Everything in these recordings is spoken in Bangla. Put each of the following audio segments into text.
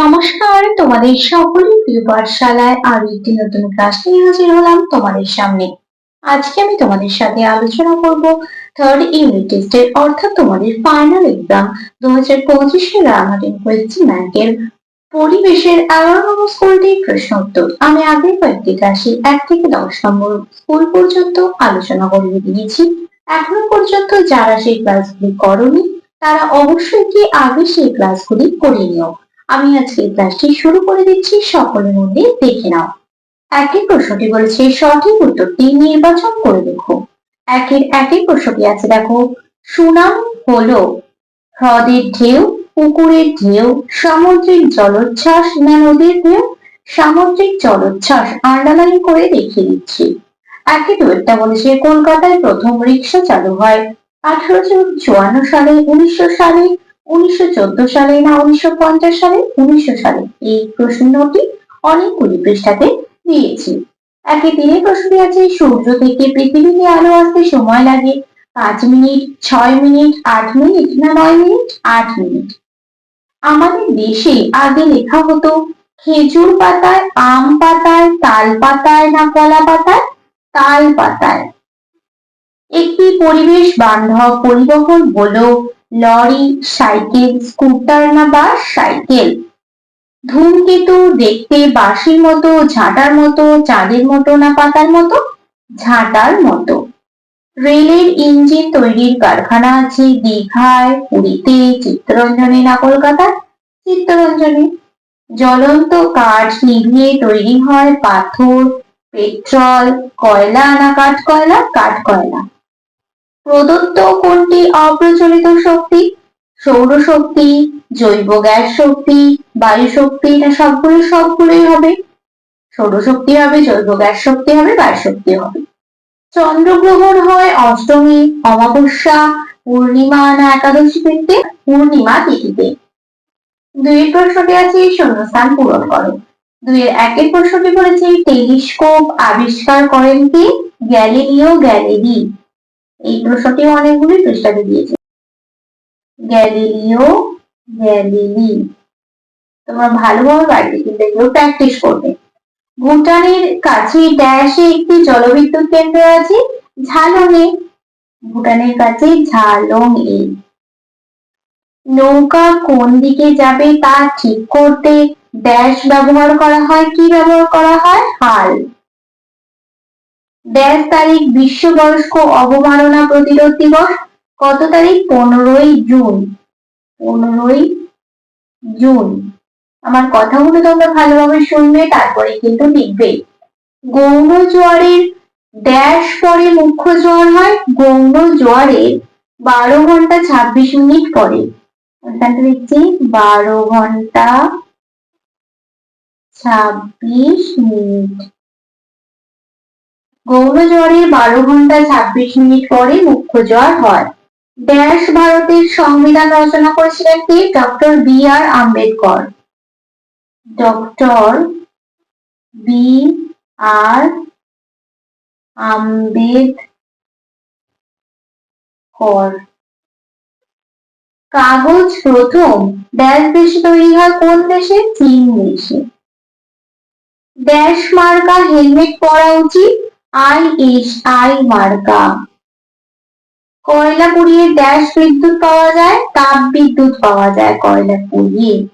নমস্কার, তোমাদের সকলের প্রিয় পাঠশালায় আরও একটি নতুন ক্লাস নিয়ে হাজির হলাম তোমাদের সামনে। আজকে আমি তোমাদের সাথে আলোচনা করব থার্ড ইউনিট টেস্টের অর্থাৎ তোমাদের ফাইনাল এক্সাম দু হাজার পঁচিশের রানাটিং কোয়েশ্চেন ব্যাংকের পরিবেশের এগারো নম্বর স্কুলটি প্রশ্ন উত্তর। আমি আগের কয়েকটি ক্লাসে এক থেকে দশ নম্বর স্কুল পর্যন্ত আলোচনা করে দিয়েছি। এখনও পর্যন্ত যারা সেই ক্লাসগুলি করনি, তারা অবশ্যই কি আগে সেই ক্লাসগুলি করে নিও। আমি আজকে ক্লাসটি শুরু করে দিচ্ছি সকলের মধ্যে দেখে নাও। একের প্রশ্নটি বলেছে, সঠিক উত্তরটি নির্বাচন করে দেখো। একের একের প্রশ্নটি আছে, দেখো, সুনাম হলো হ্রদের ঢেউ, পুকুরের ঢেউ, সামুদ্রিক জলোচ্ছ্বাস না নদীর ঢেউ, সামুদ্রিক জলোচ্ছ্বাস। আন্ডারলাইন করে দেখিয়ে দিচ্ছি। একই দুয়েরটা বলেছে, কলকাতায় প্রথম রিক্সা চালু হয় আঠারোশো চুয়ান্ন সালে, উনিশশো সালে উনিশশো চোদ্দ সালে না উনিশশো পঞ্চাশ সালে? উনিশশো সালে। এই প্রশ্নটি অনেকগুলি পৃষ্ঠাতে দিয়েছি। একে তিনে প্রশ্নটি আছে, সূর্য থেকে পৃথিবীতে আলো আসতে সময় লাগে পাঁচ মিনিট, ছয় মিনিট, আট মিনিট না নয় মিনিট? আট মিনিট। আমাদের দেশে আগে লেখা হতো, খেজুর পাতায়, আম পাতায়, তাল পাতায় না কলা পাতায়? তাল পাতায়। একটি পরিবেশ বান্ধব পরিবহন হলো লরি, সাইকেল, স্কুটার না বাস সাইকেল? ধূমকেতু দেখতে বাঁশির মতো, ঝাঁটার মতো, চাঁদের মতো না পাতার মতো? ঝাঁটার মতো। রেলের ইঞ্জিন তৈরির কারখানা আছে দীঘায়, পুরীতে, চিত্তরঞ্জনে না কলকাতায়? চিত্তরঞ্জনে। জ্বলন্ত কাঠ নিভিয়ে তৈরি হয় পাথর, পেট্রোল, কয়লা না কাঠ কয়লা কাঠ কয়লা। প্রদত্ত কোনটি অপ্রচলিত শক্তি? সৌরশক্তি, জৈব গ্যাস শক্তি, বায়ু শক্তি না সবগুলো সবগুলোই হবে। সৌরশক্তি হবে, জৈব গ্যাস শক্তি হবে, বায়ু শক্তি হবে। চন্দ্রগ্রহণ হয় অষ্টমী, অমাবস্যা, পূর্ণিমা না একাদশী তিথিতে? পূর্ণিমা তিথিতে। দুইয়ের প্রশ্নটি আছে, শূন্যস্থান পূরণ করো। দুইয়ের একের প্রশ্নটি বলেছে, টেলিস্কোপ আবিষ্কার করেন কি? Galileo Galilei. এই প্রশ্নটি অনেকগুলি পৃষ্ঠাতে দিয়েছে। Galileo, Galilei. তোমরা ভালোভাবে বাড়িতে কিন্তু এগুলো প্র্যাকটিস করবে। ভুটানের কাছে ড্যাশে একটি জলবিদ্যুৎ কেন্দ্র আছে, ঝালংয়ে। ভুটানের কাছে ঝালং এ নৌকা কোন দিকে যাবে তা ঠিক করতে ড্যাশ ব্যবহার করা হয়, কি ব্যবহার করা হয়? হাল। ড্যাশ তারিখ বিশ্ব বয়স্ক অবমাননা প্রতিরোধ দিবস। কত তারিখ? পনেরোই জুন। পনেরোই জুন। আমার কথাগুলো তোমরা ভালোভাবে শুনবে তারপরে কিন্তু লিখবে। গৌণ জোয়ারের ড্যাশ পরে মুখ্য জোয়ার হয়। গৌণ জোয়ারের বারো ঘণ্টা ছাব্বিশ মিনিট পরে দেখছি, বারো ঘণ্টা ছাব্বিশ মিনিট। গৌণ জ্বরে বারো ঘণ্টা ছাব্বিশ মিনিট পরে মুখ্য জ্বর হয়। ড্যাশ ভারতের সংবিধান রচনা করেছিলেন কে? Doctor B R Ambedkar. Doctor B R Ambedkar. কাগজ প্রথম ড্যাশ দেশে তৈরি হয় কোন দেশে? চীন দেশে। ড্যাশ মার্কা হেলমেট পরা উচিত? আই এস আই মার্কা। কয়লা পুড়িয়ে ড্যাশ বিদ্যুৎ পাওয়া যায়, তাপ বিদ্যুৎ পাওয়া যায় কয়লা পুড়িয়ে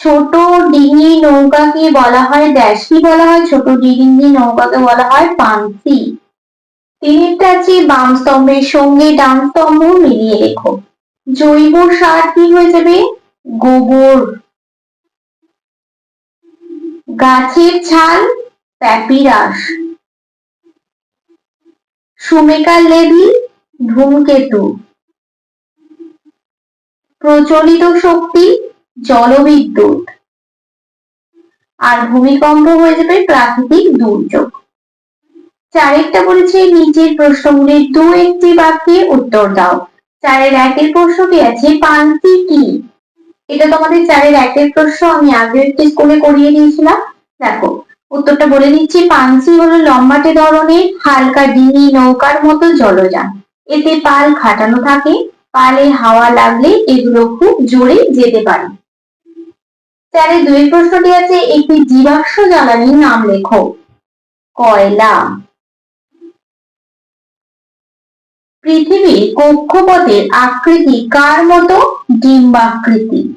ছোট ডিঙি নৌকাকে বলা হয়, ড্যাশ কি বলা হয়? ছোট ডিঙি নৌকাকে বলা হয় পান্সি। তিনটা আছে বাম স্তম্ভের সঙ্গে ডান স্তম্ভ মিলিয়ে লেখো। জৈব সার কি হয়ে যাবে? গোবর। গাছের ছাল, প্যাপিরাস। সুমেকার লেভি ধূমকেতু। প্রচলিত শক্তি জলবিদ্যুৎ। আর ভূমিকম্প হয়ে যাবে প্রাকৃতিক দুর্যোগ। চারেরটা বলেছে নিচের প্রশ্নগুলির দু একটি বাক্যে উত্তর দাও। চারের একের প্রশ্নটি আছে? পান্তি কি? এটা তোমাদের চারের একের প্রশ্ন আমি আগে একটি স্কুলে করিয়ে দিয়েছিলাম। দেখো উত্তরটা বলে দিচ্ছি পানসি হলো লম্বাটে ধরনের, হালকা ডিঙি নৌকার মতো জলযান। এতে পাল খাটানো থাকে, পালে হাওয়া লাগলে এগুলো খুব জোরে যেতে পারে। চারে দুই প্রশ্নটি আছে, একটি জীবাশ্ম জ্বালানির নাম লেখো। কয়লা। পৃথিবীর কক্ষপথের আকৃতি কার মতো? ডিম্বাকৃতি।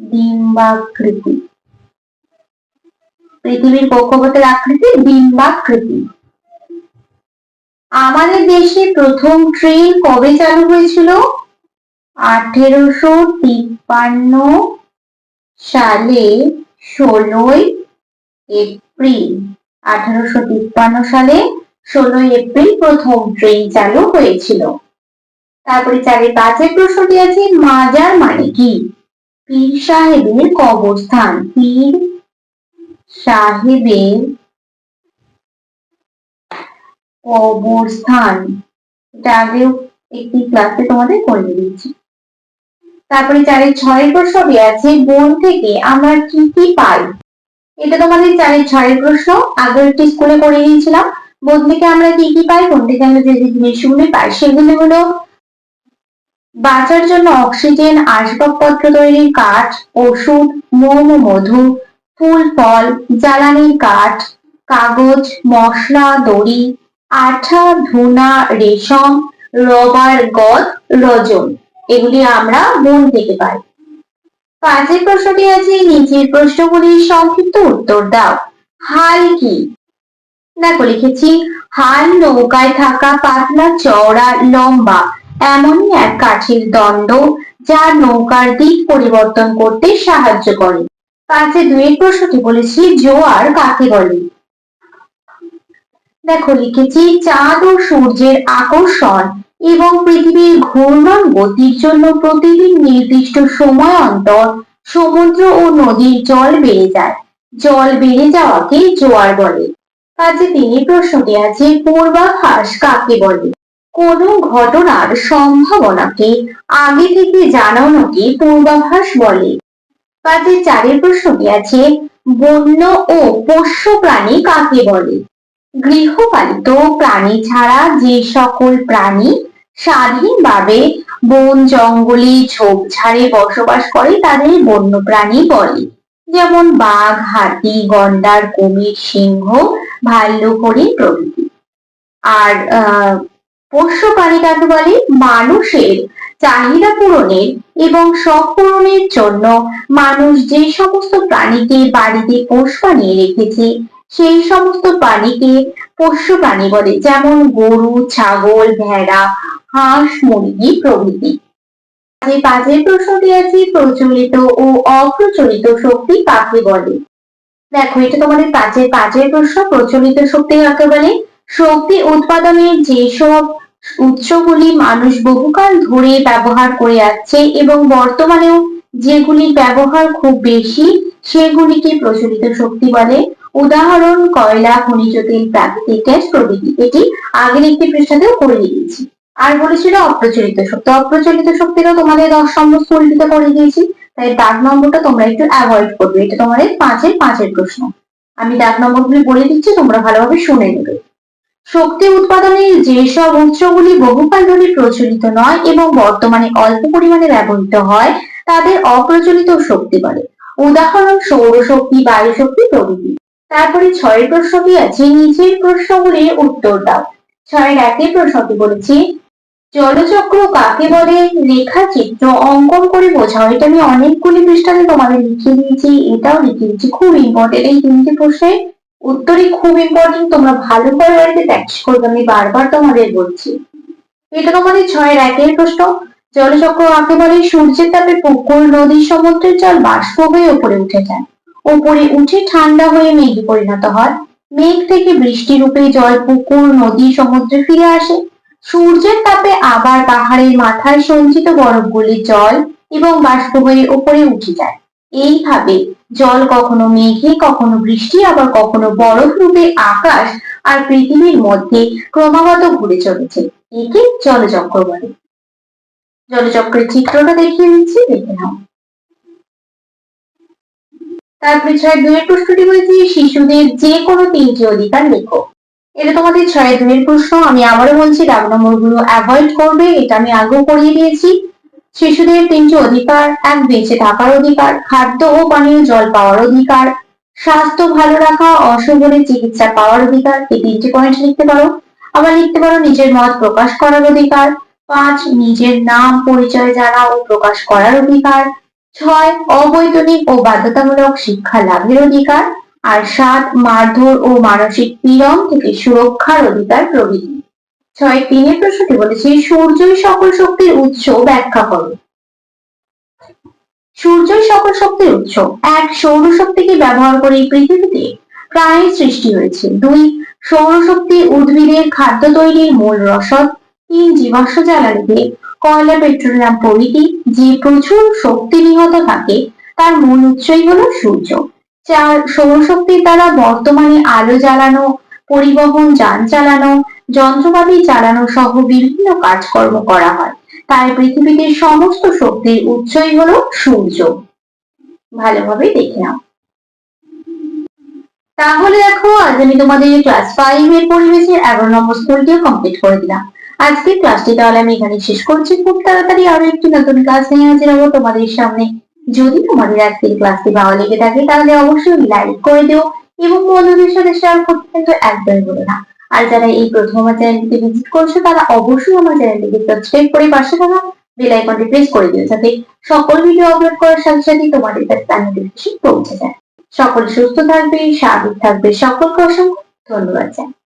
ডিম্বাকৃতি। পৃথিবীর কক্ষপথের আকৃতি ডিম্বাকৃতি আমাদের দেশে প্রথম ট্রেন কবে চালু হয়েছিল? আঠেরোশো তিপ্পান্ন সালে ষোলোই এপ্রিল। আঠারোশো তিপ্পান্ন সালে ষোলোই এপ্রিল প্রথম ট্রেন চালু হয়েছিল। তারপরে চারে পাঁচের প্রশ্নটি আছে, মাজার মানে কি? পীর সাহেবের কবরস্থান, পীর সাহেবের কবরস্থান এটা আগেও একটি ক্লাসে তোমাদের করে দিচ্ছি তারপরে চারে ছয়ের প্রশ্নটি আছে? থেকে কি কি পাই? এটা তোমাদের চারের ছয়ের প্রশ্ন। আগের একটি স্কুলে করে দিয়েছিলাম। বন থেকে আমরা কি কি পাই? বন থেকে আমরা যে জিনিসগুলি পাই, সেগুলি হলো বাঁচার জন্য অক্সিজেন আসবাবপত্র তৈরির কাঠ, ওষুধ মোম মধু ফুল, ফল জ্বালানির কাঠ, কাগজ, মশলা, দড়ি, আঠা, ধুনা, রেশম, রবার, গদ রজন এগুলি আমরা বন থেকে পাই। পাঁচের প্রশ্নটি আছে নিচের প্রশ্নগুলির সংক্ষিপ্ত উত্তর দাও। হাল কি? দেখো, লিখেছি, হাল নৌকায় থাকা পাতলা চওড়া লম্বা, এমনই এক কাঠের দণ্ড যা নৌকার দিক পরিবর্তন করতে সাহায্য করে। পাঁচে দুয়ের প্রশ্নটি বলেছি জোয়ার কাকে বলে। দেখো, লিখেছি, চাঁদ ও সূর্যের আকর্ষণ এবং পৃথিবীর ঘূর্ণন গতির জন্য প্রতিদিন নির্দিষ্ট সময় অন্তর সমুদ্র ও নদীর জল বেড়ে যায়। জল বেড়ে যাওয়াকে জোয়ার বলে। কাজে তিনি প্রশ্নটি আছে পূর্বাভাস কাকে বলে? কোন ঘটনার সম্ভাবনাকে আগে থেকে জানানোকে পূর্বাভাস বলে। কাজে চারের প্রশ্নটি আছে? বন্য ও পোষ্য প্রাণী কাকে বলে? গৃহপালিত প্রাণী ছাড়া যে সকল প্রাণী স্বাধীনভাবে বন, জঙ্গলে ঝোপঝাড়ে বসবাস করে, তাদের বন্য প্রাণী বলে। যেমন বাঘ, হাতি, গন্ডার, কুমির, সিংহ ভাল্লুক হরিণ প্রভৃতি। আর, আহ, পোষ্য প্রাণী কাকে বলে? মানুষের চাহিদা পূরণের এবং শখ পূরণের জন্য মানুষ যে সমস্ত প্রাণীকে বাড়িতে পোষ বানিয়ে রেখেছে, সেই সমস্ত প্রাণীকে পোষ্য প্রাণী বলে, যেমন গরু, ছাগল, ভেড়া, হাঁস, মুরগি প্রভৃতি। যে পাঁচের প্রশ্নটি আছে, প্রচলিত ও অপ্রচলিত শক্তি কাকে বলে? দেখো, এটা তোমাদের পাঁচের পাঁচের প্রশ্ন, প্রচলিত শক্তি কাকে বলে? শক্তি উৎপাদনের যেসব উৎসগুলি মানুষ বহুকাল ধরে ব্যবহার করে আসছে এবং বর্তমানেও যেগুলির ব্যবহার খুব বেশি, সেগুলিকে প্রচলিত শক্তি বলে। উদাহরণ, কয়লা, খনিজ তেল, প্রাকৃতিক গ্যাস প্রভৃতি। এটি আগের একটি পৃষ্ঠাতেও করে দিয়েছি। আর বলেছিল অপ্রচলিত শক্তি। অপ্রচলিত শক্তিটা তোমাদের দশ নম্বর স্কুলটিতে করে দিয়েছি। তাই দাগ নম্বরটা তোমরা একটু অ্যাভয়েড করবে। এটা তোমাদের পাঁচের পাঁচের প্রশ্ন। আমি দাগ নম্বরগুলি বলে দিচ্ছি, তোমরা ভালোভাবে শুনে নেবে। শক্তি উৎপাদনের যেসব উৎসগুলি বহুকাল ধরে প্রচলিত নয় এবং বর্তমানে অল্প পরিমাণে ব্যবহৃত হয়, তাদের অপ্রচলিত শক্তি বলে। উদাহরণ, সৌরশক্তি বায়ু শক্তি প্রভৃতি। তারপরে ছয়ের প্রশ্নটি আছে, নিচের প্রশ্নগুলির উত্তর দাও। ছয়ের একের প্রশ্নটি বলেছি, জলচক্র কাকে বলে? রেখাচিত্র অঙ্কন করে বোঝাও। এটা আমি অনেকগুলি পৃষ্ঠাতে তোমাদের লিখে দিয়েছি। এটাও লিখে দিয়েছি। খুব ইম্পর্টেন্ট এই তিনটি প্রশ্নের উত্তরই খুব ইম্পর্টেন্ট তোমরা ভালো করে বাড়িতে প্র্যাকটিস করবে। আমি বারবার তোমাদের বলছি। এটা তোমাদের ছয়ের একের প্রশ্ন। জলচক্র কাকে বলে সূর্যের তাপে পুকুর, নদী, সমুদ্রের জল বাষ্প হয়ে উপরে উঠে যায়। উপরে উঠে ঠান্ডা হয়ে মেঘে পরিণত হয়। মেঘ থেকে বৃষ্টি রূপে জল পুকুর, নদী, সমুদ্রে ফিরে আসে। সূর্যের তাপে আবার পাহাড়ের মাথায় সঞ্চিত বরফগুলির জল এবং বাষ্প হয়ে উপরে উঠে যায়। এইভাবে জল কখনো মেঘে, কখনো বৃষ্টি, আবার কখনো বরফ রূপে আকাশ আর পৃথিবীর মধ্যে ক্রমাগত ঘুরে চলেছে। একে জলচক্র বলে জলচক্রের চিত্রটা দেখিয়ে দিচ্ছি, দেখে নাও। তারপরে ছয় দুয়ের প্রশ্নটি বলেছি, শিশুদের যে কোনো তিনটি অধিকার লেখো। এটা তোমাদের ছয় দুয়ের প্রশ্ন, আমি আবারও বলছি দাগ নম্বরগুলো অ্যাভয়েড করবে, এটা আমি আগেও করিয়ে দিয়েছি। শিশুদের তিনটি অধিকার, এক বেঁচে থাকার অধিকার, খাদ্য ও পানীয় জল পাওয়ার অধিকার, স্বাস্থ্য ভালো রাখা হলে চিকিৎসা পাওয়ার অধিকার, এই তিনটি পয়েন্ট লিখতে পারো। আবার লিখতে পারো নিজের মত প্রকাশ করার অধিকার, পাঁচ, নিজের নাম পরিচয় জানা ও প্রকাশ করার অধিকার, ছয়, অবৈতনিক ও বাধ্যতামূলক শিক্ষা লাভের অধিকার, আর সাত, মারধর ও মানসিক পীড়ন থেকে সুরক্ষার অধিকার প্রভৃতি। ছয় তিনের প্রশ্নটি বলেছে সূর্যই সকল শক্তির উৎস ব্যাখ্যা করো। সূর্যই সকল শক্তির উৎস। এক সৌরশক্তিকে ব্যবহার করে পৃথিবীতে প্রাণীর সৃষ্টি হয়েছে। দুই সৌরশক্তি উদ্ভিদের খাদ্য তৈরির মূল রসদ। তিন, জীবাশ্ম জ্বালানিতে কয়লা, পেট্রোলিয়াম প্রভৃতি যে প্রচুর শক্তি নিহত থাকে, তার মূল উৎসই হলো সূর্য। চার সৌরশক্তির দ্বারা বর্তমানে আলো জ্বালানো, পরিবহন, যান চালানো যন্ত্রপাতি চালানো সহ বিভিন্ন কাজকর্ম করা হয়। তাই পৃথিবীতে সমস্ত শক্তির উৎসই হলো সূর্য। ভালোভাবে দেখে নাও। তাহলে দেখো, আজ আমি তোমাদের ক্লাস ফাইভ এর পরিবেশের এগারো নম্বর স্কুলটিও কমপ্লিট করে দিলাম। আজকের ক্লাসটি তাহলে আমি এখানে শেষ করছি। খুব তাড়াতাড়ি আরও একটি নতুন ক্লাস নিয়ে হাজির হব তোমাদের সামনে। যদি তোমাদের আজকের ক্লাসটি ভালো লেগে থাকে, তাহলে অবশ্যই লাইক করে দিও এবং বন্ধুদের সাথে শেয়ার করতে কিন্তু একদমই বলো না। আর যারা এই প্রথম আমার চ্যানেলটিকে ভিজিট করছ, তারা অবশ্যই আমার চ্যানেলটিকে সাবস্ক্রাইব করে পাশে থাকা বেল আইকনটি প্রেস করে দিও যাতে সকল ভিডিও আপলোড করার সাথে সাথে তোমাদের কাছে তার নোটিফিকেশন পৌঁছে যায়। সকল সুস্থ থাকবে, স্বাভাবিক থাকবে। সকলকে অসংখ্য ধন্যবাদ জানাই।